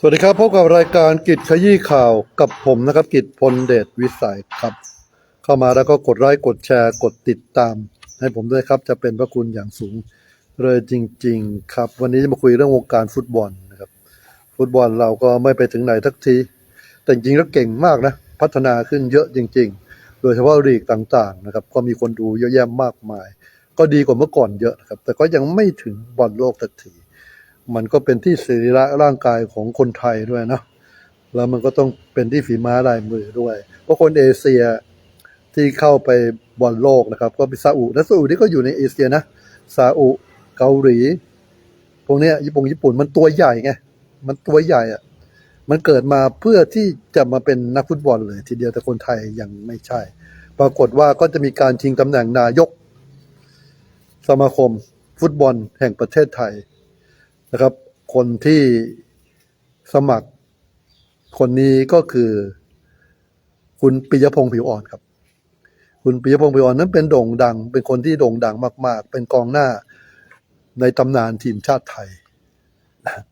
สวัสดีครับพบกับรายการกิจขยี้ข่าวกับผมนะครับ กิจพลเดชวิสัยครับ เข้ามาแล้วก็กดไลค์กดแชร์กดติดตาม ให้ผมด้วยครับจะเป็นพระคุณอย่างสูงเลยจริง ๆ ครับ วันนี้จะมาคุยเรื่องวงการฟุตบอลนะครับ ฟุตบอลเราก็ไม่ไปถึงไหนทักที แต่จริงๆแล้วเก่งมากนะ พัฒนาขึ้นเยอะจริง ๆ โดยเฉพาะลีกต่างๆนะครับ ก็มีคนดูเยอะแยะมากมาย ก็ดีกว่าเมื่อก่อนเยอะครับ แต่ก็ยังไม่ถึงบอลโลกสักที มันก็เป็นที่สรีระร่างกายของคนไทยด้วยนะแล้วมันก็ต้องเป็นที่ฝีม้าลายมือด้วย เพราะคนเอเชียที่เข้าไปบอลโลกนะครับ ก็เป็นซาอุและซาอุนี่ก็อยู่ในเอเชียนะซาอุเกาหลี พวกนี้ญี่ปุ่นญี่ปุ่นมันตัวใหญ่ไงมันตัวใหญ่อะมันเกิดมาเพื่อที่จะมาเป็นนักฟุตบอลเลย ทีเดียวแต่คนไทยยังไม่ใช่ ปรากฏว่าก็จะมีการชิงตำแหน่งนายก สมาคมฟุตบอลแห่งประเทศไทย นะครับ คนที่สมัครคนนี้ก็คือ คุณปิยพงศ์ผิวอ่อนครับ คุณปิยพงศ์ผิวอ่อนนั้นเป็นโด่งดัง เป็นคนที่โด่งดังมาก ๆ เป็นกองหน้าในตำนานทีมชาติไทยนะ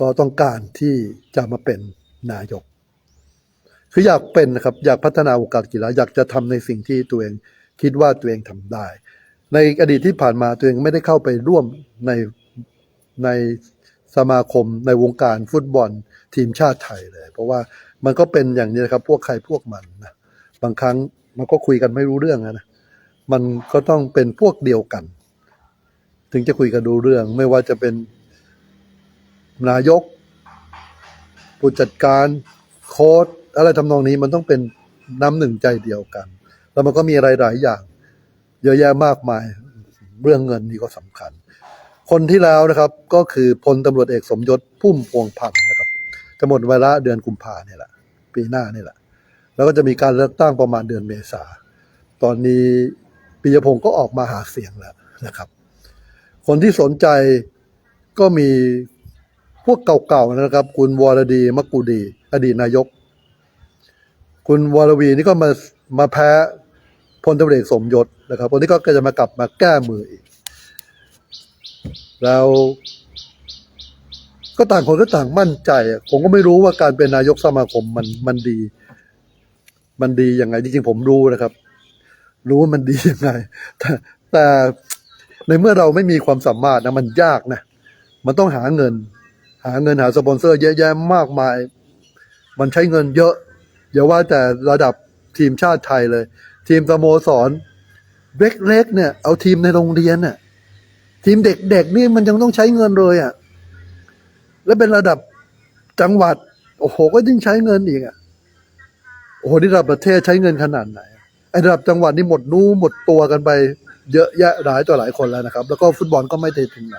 ก็ต้องการที่จะมาเป็นนายก คืออยากเป็นนะครับ อยากพัฒนาวงการกีฬาอยากจะทำในสิ่งที่ตัวเองคิดว่าตัวเองทำได้ ในอดีตที่ผ่านมาตัวเองไม่ได้เข้าไปร่วมในในสมาคมในวงการฟุตบอลทีมชาติไทยเลย เพราะว่ามันก็เป็นอย่างนี้นะครับ พวกใครพวกมันนะบางครั้งมันก็คุยกันไม่รู้เรื่องนะมันก็ต้องเป็นพวกเดียวกัน ถึงจะคุยกันดูเรื่อง ไม่ว่าจะเป็นนายก ผู้จัดการโค้ดอะไรทำนองนี้มันต้องเป็นน้ำหนึ่งใจเดียวกัน แล้วมันก็มีอะไรหลายอย่าง เยอะแยะมากมาย เรื่องเงินนี่ก็สำคัญ คนที่แล้วนะครับก็คือพลตำรวจเอกสมยศพุ่มพวงพันธ์นะครับจะหมดเวลาเดือนกุมภาเนี่ยแหละปีหน้านี่แหละ แล้วก็จะมีการเลือกตั้งประมาณเดือนเมษาตอนนี้ปิยพงศ์ก็ออกมาหาเสียงแล้วนะครับ คนที่สนใจก็มีพวกเก่าๆนะครับ คุณวรดีมกกูดี อดีตนายก คุณวรวีนี่ก็มามาแพ้ พลตำรวจเอกสมยศนะครับคนนี้ก็จะมากลับมาแก้มืออีก แล้วก็ต่างคนก็ต่างมั่นใจ ผมก็ไม่รู้ว่าการเป็นนายกสมาคมมันมันดี มันดียังไงจริงๆผมรู้นะครับ รู้ว่ามันดียังไงแต่แต่ในเมื่อเราไม่มีความสามารถนะมันยากนะมันต้องหาเงิน หาเงินหาสปอนเซอร์เยอะแยะมากมาย มันใช้เงินเยอะอย่าว่าแต่ระดับทีมชาติไทยเลย ทีมสโมสรเล็กๆเนี่ย เอาทีมในโรงเรียนน่ะ ทีมเด็กๆนี่มันยังต้องใช้เงินเลยอะ แล้วเป็นระดับจังหวัด โอ้โห ก็ยิ่งใช้เงินอีกอะ โอ้โหนี่ระดับประเทศใช้เงินขนาดไหนไอ้ระดับจังหวัดนี่หมดนู้หมดตัวกันไป เยอะแยะหลายต่อหลายคนแล้วนะครับ แล้วก็ฟุตบอลก็ไม่ได้ถึงไหน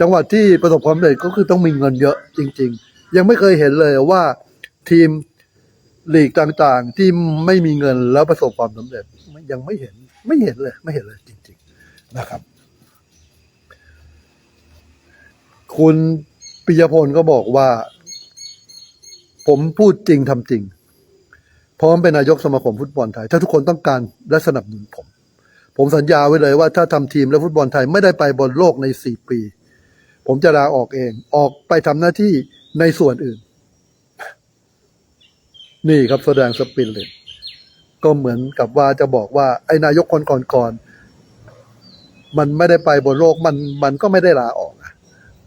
จังหวัดที่ประสบความสำเร็จก็คือต้องมีเงินเยอะจริง ๆ ยังไม่เคยเห็นเลยว่าทีม หลีกต่างๆ ที่ไม่มีเงินแล้วประสบความสำเร็จยังไม่เห็นไม่เห็นเลย ไม่เห็นเลยจริง ๆ นะครับ คุณปิยพลก็บอกว่า ผมพูดจริงทำจริง พร้อมเป็นนายกสมาคมฟุตบอลไทย ถ้าทุกคนต้องการและสนับสนุนผม ผมสัญญาไว้เลยว่าถ้าทำทีมและฟุตบอลไทยไม่ได้ไปบอลโลกในสี่ปี ผมจะลาออกเอง ออกไปทำหน้าที่ในส่วนอื่น นี่ครับแสดงสปิริตก็เหมือนกับว่าจะบอกว่า ไอ้นายกคนก่อนๆมันไม่ได้ไปบนโลกมันมันก็ไม่ได้ลาออกอะ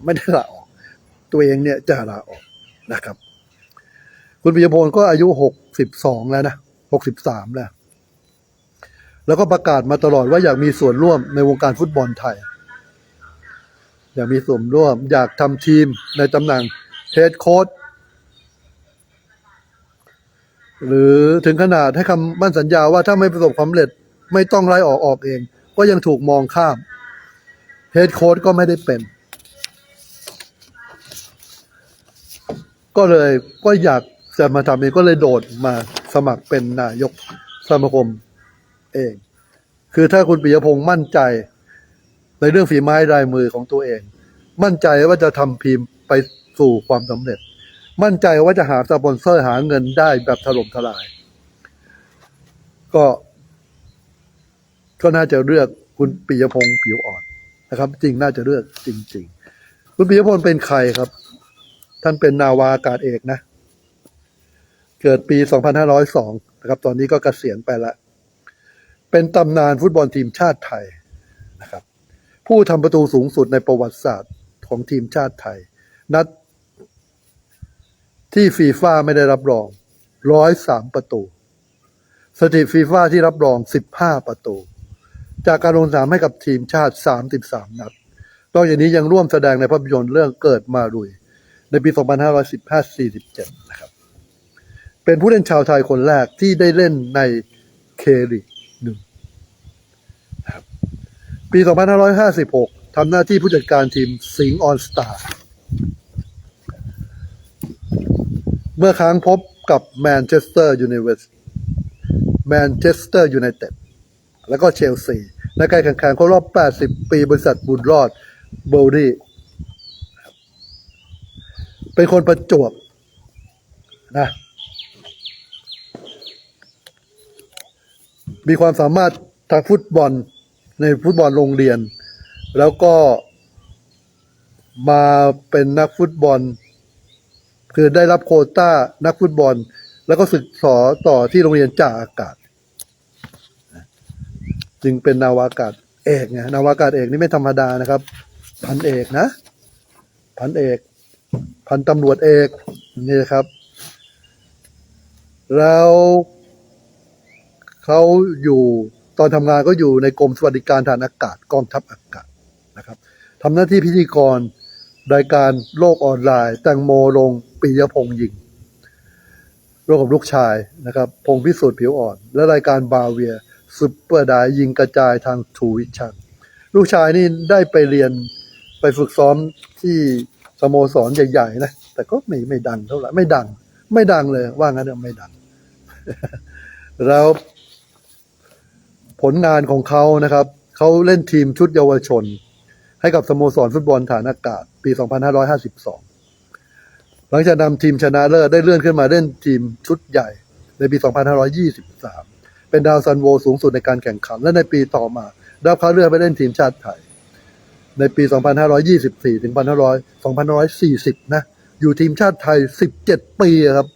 ไม่ได้ลาออก ตัวเองเนี่ยจะลาออกนะครับ คุณปิยพลก็อายุหกสิบสองแล้วนะหกสิบสามแล้ว แล้วก็ประกาศมาตลอดว่าอยากมีส่วนร่วมในวงการฟุตบอลไทย อยากมีส่วนร่วม อยากทำทีมในตำแหน่งเฮดโค้ช หรือถึงขนาดให้คำมั่นสัญญาว่าถ้าไม่ประสบความสำเร็จไม่ต้องไล่ออกออกเอง ก็ยังถูกมองข้ามเฮดโค้ชก็ไม่ได้เป็น ก็เลยก็อยากจะมาทำเองก็เลยโดดมาสมัครเป็นนายกสมาคมเอง คือถ้าคุณปิยพงศ์มั่นใจ ในเรื่องฝีไม้ลายมือของตัวเอง มั่นใจว่าจะทำทีมไปสู่ความสำเร็จ มั่นใจว่าจะหาสปอนเซอร์หาเงินได้แบบถล่มทลาย ก็ ก็น่าจะเลือกคุณปิยพงศ์ผิวอ่อนนะครับ จริงน่าจะเลือกจริง ๆ คุณปิยพลเป็นใครครับ ท่านเป็นนาวาอากาศเอกนะ เกิดปี 2502 นะครับ ตอนนี้ก็เกษียณไปแล้วเป็นตำนานฟุตบอลทีมชาติไทยนะครับ ผู้ทำประตูสูงสุดในประวัติศาสตร์ของทีมชาติไทย นัด ที่ฟีฟ่าไม่ได้รับรอง103ประตู สถิติฟีฟ่าที่รับรอง15ประตู จากการลงสนามให้กับทีมชาติ33นัดนอกจากนี้ยังร่วมแสดงในภาพยนตร์เรื่องเกิดมารุย ในปี 2515-47 นะครับ เป็นผู้เล่นชาวไทยคนแรกที่ได้เล่นในเคลีหนึ่งครับปี 2556 ทำหน้าที่ผู้จัดการทีมสิงห์ออนสตาร์ เมื่อครั้งพบกับแมนเชสเตอร์ยูไนเต็ดแมนเชสเตอร์ยูไนเต็ดแล้วก็เชลซีในการแข่งขันครบรอบ 80 ปี บริษัทบุญรอดโบลี่เป็นคนประจวบนะมีความสามารถทางฟุตบอลในฟุตบอลโรงเรียน แล้วก็มาเป็นนักฟุตบอล คือได้รับโคต้านักฟุตบอล แล้วก็ศึกษาต่อที่โรงเรียนจ่าอากาศ จึงเป็นนาวากาศเอกไงนาวากาศเอกนี่ไม่ธรรมดานะครับ พันเอกนะ พันเอก พันตำรวจเอกนี่นะครับ แล้วเขาอยู่ตอนทำงานก็อยู่ในกรมสวัสดิการฐานอากาศกองทัพอากาศนะครับทำหน้าที่พิธีกร รายการโลกออนไลน์ แตงโมลงปิยพงษ์ยิงร่วมกับลูกชายนะครับ พงพิสูจน์ผิวอ่อน และรายการบาเวียซุปเปอร์ไดยิงกระจายทางทูวิชันลูกชายนี่ได้ไปเรียนไปฝึกซ้อมที่สโมสรใหญ่ๆนะ แต่ก็ไม่ไม่ดังเท่าไหร่ไม่ดัง ไม่ดังเลย ว่างั้นเถอะไม่ดัง แล้วผลงานของเขานะครับ เขาเล่นทีมชุดเยาวชน ให้กับสโมสรฟุตบอลฐานอากาศ ปี 2552 หลังจากนำทีมชนะเลิศได้เลื่อนขึ้นมาเล่นทีมชุดใหญ่ ในปี 2523 เป็นดาวซันโวสูงสุดในการแข่งขัน และในปีต่อมาได้รับคัดเลือกไปเล่นทีมชาติไทย ในปี 2524 ถึง2540 นะ อยู่ทีมชาติไทย 17 ปีครับ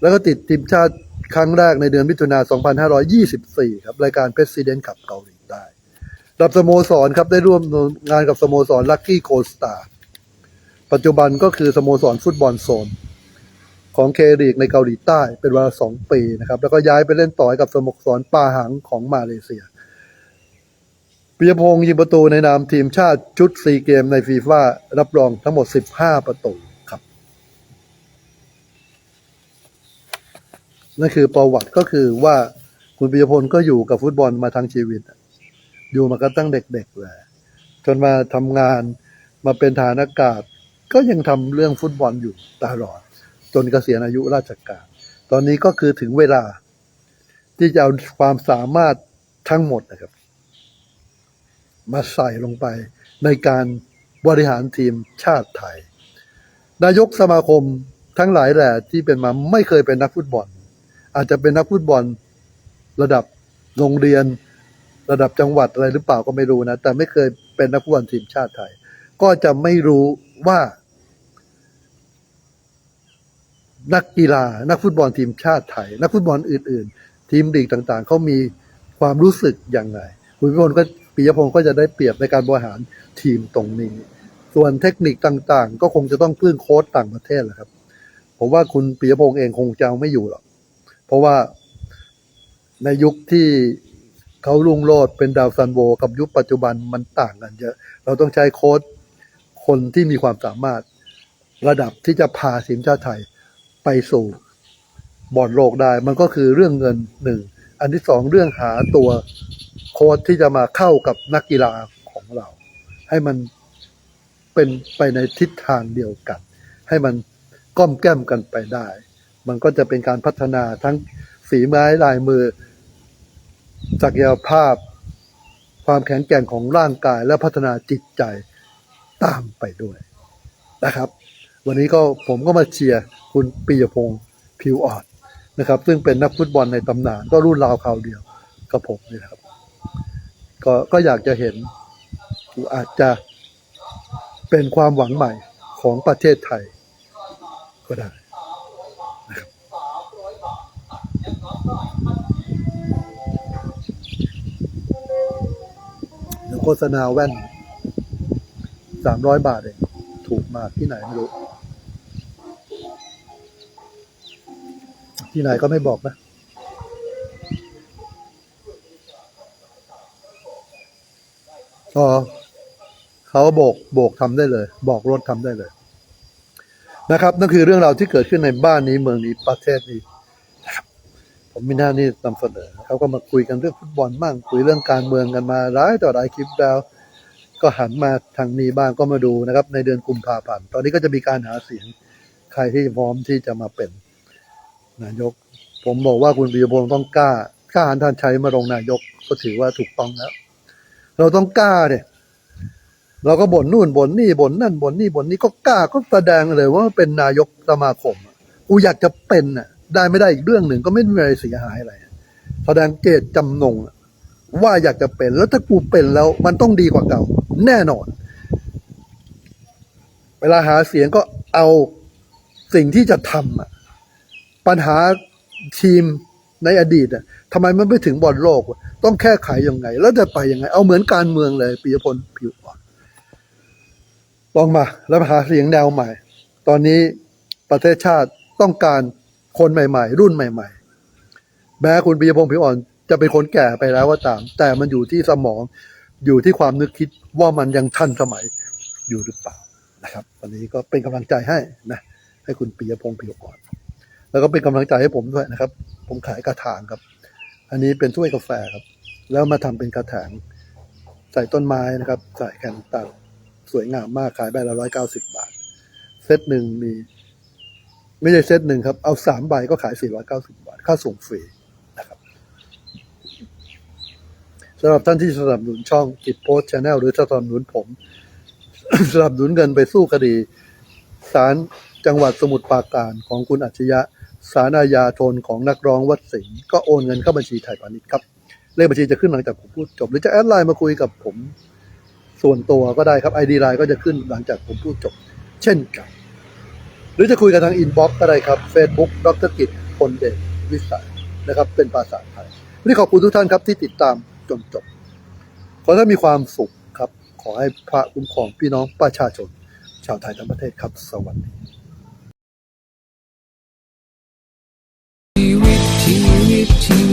แล้วก็ติดทีมชาติครั้งแรกในเดือนมิถุนายน 2524 ครับ รายการเพ s ซิเดน t ขับเกาหลี ใต้รับสโมสรครับได้ร่วมงานกับสโมสรลั c กี้โคสตาปัจจุบันก็คือสโมสรฟุตบอลโซน ของเคลีกในเกาหลีใต้เป็นเวลาสองปีนะครับ แล้วก็ย้ายไปเล่นต่อให้กับสโมสรปาหังของมาเลเซียปิยพงศ์ยิงประตูในนามทีมชาติชุดซีเกมในฟีฟ่ารับรองทั้งหมด 15 ประตูครับ นั่นคือประวัติก็คือว่าคุณปิยพลก็อยู่กับฟุตบอลมาทั้งชีวิต อยู่มาก็ตั้งเด็กๆเลยจนมาทำงานมาเป็นฐานอากาศ ก็ยังทำเรื่องฟุตบอลอยู่ตลอด จนเกษียณอายุราชการ ตอนนี้ก็คือถึงเวลา ที่จะเอาความสามารถทั้งหมดนะครับ มาใส่ลงไปในการบริหารทีมชาติไทย นายกสมาคมทั้งหลายแหละที่เป็นมาไม่เคยเป็นนักฟุตบอล อาจจะเป็นนักฟุตบอลระดับโรงเรียน ระดับจังหวัดอะไรหรือเปล่าก็ไม่รู้นะ แต่ไม่เคยเป็นนักฟุตบอลทีมชาติไทย ก็จะไม่รู้ว่า นักกีฬา นักฟุตบอลทีมชาติไทย นักฟุตบอลอื่น ๆ ทีมลีกต่างๆเขามีความรู้สึกอย่างไรคุณพิพลก็ปิยพงศ์ก็จะได้เปรียบในการบริหารทีมตรงนี้ ส่วนเทคนิคต่างๆ ก็คงจะต้องพึ่งโค้ชต่างประเทศแหละครับ ผมว่าคุณปิยพงศ์เองคงจะไม่อยู่หรอกเพราะว่าในยุคที่ เขาลุงโลดเป็นดาวซันโวกับยุคปัจจุบันมันต่างกันเยอะ เราต้องใช้โค้ชคนที่มีความสามารถระดับที่จะพาทีมชาติไทยไปสู่บอลโลกได้ มันก็คือเรื่องเงินหนึ่ง อันที่สองเรื่องหาตัวโค้ชที่จะมาเข้ากับนักกีฬาของเรา ให้มันเป็นไปในทิศทางเดียวกัน ให้มันก้อมแก้มกันไปได้ มันก็จะเป็นการพัฒนาทั้งฝีไม้ลายมือ ศักยภาพ ความแข็งแกร่งของร่างกายและพัฒนาจิตใจตามไปด้วยนะครับ วันนี้ก็ผมก็มาเชียร์คุณปิยพงศ์ผิวอ่อนนะครับ ซึ่งเป็นนักฟุตบอลในตำนาน ก็รุ่นราวคราวเดียวกับผมนี่นะครับ ก็ก็อยากจะเห็นอาจจะเป็นความหวังใหม่ของประเทศไทยก็ได้ โฆษณาแว่นสามร้อยบาทเองถูกมากที่ไหนไม่รู้ ที่ไหนก็ไม่บอกนะ อ๋อเขาโบกโบกทำได้เลย บอกรถทำได้เลย นะครับ นั่นคือเรื่องราวที่เกิดขึ้นในบ้านนี้เมืองนี้ประเทศนี้ ผมมีหน้านี่นำเสนอเขาก็มาคุยกันเรื่องฟุตบอลบ้างคุยเรื่องการเมืองกันมาหลายต่อหลายคลิปแล้วก็หันมาทางนี้บ้างก็มาดูนะครับ ในเดือนกุมภาพันธ์ตอนนี้ก็จะมีการหาเสียงใครที่พร้อมที่จะมาเป็นนายก ผมบอกว่าคุณปิยพงศ์ต้องกล้ากล้าหันท่านชัยมาลงนายกก็ถือว่าถูกต้องแล้ว เราต้องกล้าเนี่ยเราก็บ่นนู่นบ่นนี่บ่นนั่นบ่นนี่บ่นนี่ก็กล้าก็แสดงเลยว่าเป็นนายกสมาคมอะกูอยากจะเป็นน่ะ ได้ไม่ได้อีกเรื่องหนึ่งก็ไม่มีอะไรเสียหายอะไรแสดงเจตจำนงว่าอยากจะเป็นแล้วถ้ากูเป็นแล้ว มันต้องดีกว่าเก่า แน่นอน เวลาหาเสียงก็เอาสิ่งที่จะทำปัญหาทีมในอดีตอะทำไมมันไม่ถึงบอลโลก ต้องแก้ไขยังไง แล้วจะไปยังไง เอาเหมือนการเมืองเลยปิยพลผิวอ่อนลองมา แล้วหาเสียงแนวใหม่ ตอนนี้ประเทศชาติต้องการ คนใหม่ ๆ รุ่นใหม่ ๆ แม้คุณปิยพงศ์ผิวอ่อนจะเป็นคนแก่ไปแล้วก็ตาม แต่มันอยู่ที่สมองอยู่ที่ความนึกคิดว่ามันยังทันสมัยอยู่หรือเปล่านะครับวันนี้ก็เป็นกำลังใจให้นะให้คุณปิยพงศ์ผิวอ่อน แล้วก็เป็นกำลังใจให้ผมด้วยนะครับ ผมขายกระถางครับ อันนี้เป็นถ้วยกาแฟครับ แล้วมาทำเป็นกระถางใส่ต้นไม้นะครับ ใส่แคนตันสวยงามมากขายใบละร้อยเก้าสิบบาท เซตหนึ่งมี ไม่ใช่เซตหนึ่งครับ เอาสามใบก็ขายสี่ร้อยเก้าสิบาท ค่าส่งฟรีนะครับสำหรับท่านที่สนับสนุนช่องกิจโพสชาแนลหรือสนับสนุนผม สนับสนุนเงินไปสู้คดีศาลจังหวัดสมุทรปราการของคุณอัจฉริยะศาลอาญาโทนของนักร้องวัดสิงห์ก็โอนเงินเข้าบัญชีไทยพาณิชย์ครับเลขบัญชีจะขึ้นหลังจากผมพูดจบ หรือจะแอดไลน์มาคุยกับผมส่วนตัวก็ได้ครับ ID ไลน์ก็จะขึ้นหลังจากผมพูดจบ เช่นกัน หรือจะคุยกันทางอินบ็อกซ์ก็ได้ครับ Facebook ดรกิจพลเดชวิสัยนะครับ เป็นภาษาไทยวันนี้ขอบคุณทุกท่านครับที่ติดตามจนจบ ขอให้มีความสุขครับ ขอให้พระคุ้มครองพี่น้องประชาชน ชาวไทยทั้งประเทศครับ สวัสดีชีวิตชีวิตชีวิต